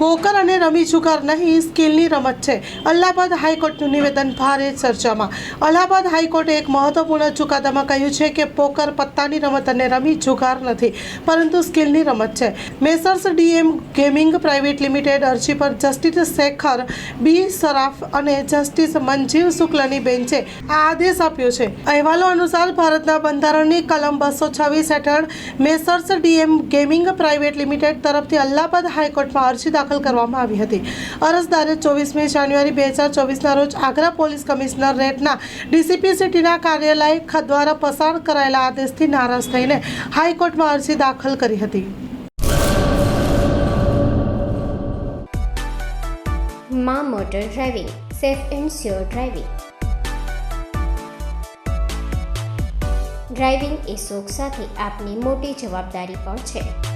Poker અને રમી જુગાર નહીં, સ્કિલની રમત છે. અલ્હાબાદ હાઈકોર્ટનું નિવેદન ભારે ચર્ચામાં. અલ્હાબાદ હાઈકોર્ટે એક મહત્વપૂર્ણ ચુકાદામાં કહ્યું છે કે પોકર પત્તાની રમત અને રમી જુગાર નથી, પરંતુ સ્કિલની રમત છે. Messrs DM gaming private limited અરજી પર જસ્ટિસ શેખર બી. સરાફ અને જસ્ટિસ મંજીવ શુક્લની બેન્ચે આ આદેશ આપ્યો છે. અહેવાલો અનુસાર ભારતના બંધારણની કલમ બસો છવ્વીસ હેઠળ messrs DM gaming private limited Allahabad Allahabad હાઈકોર્ટમાં અરજી દાખલ કરવામાં આવી હતી. અરજદારે ચોવીસમી જાન્યુઆરી બે હજાર ચોવીસના રોજ આગ્રા પોલીસ કમિશનર રેટના ડીસીપી સિટીના કાર્યાલય દ્વારા પસાર કરાયેલા આદેશથી નારાજ થઈને હાઈકોર્ટમાં અરજી દાખલ કરી હતી. મા motor driving, safe and sure driving. Driving એ શોખ સાથે આપની મોટી જવાબદારી પણ છે.